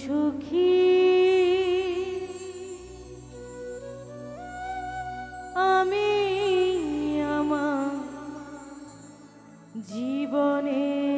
সুখী। আমি আমার জীবনে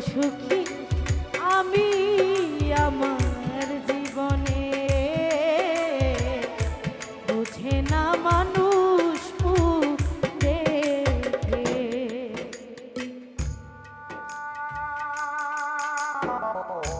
সুখী আমি আমার জীবনে। বুঝে না মানুষ মুখ দেখে। Oh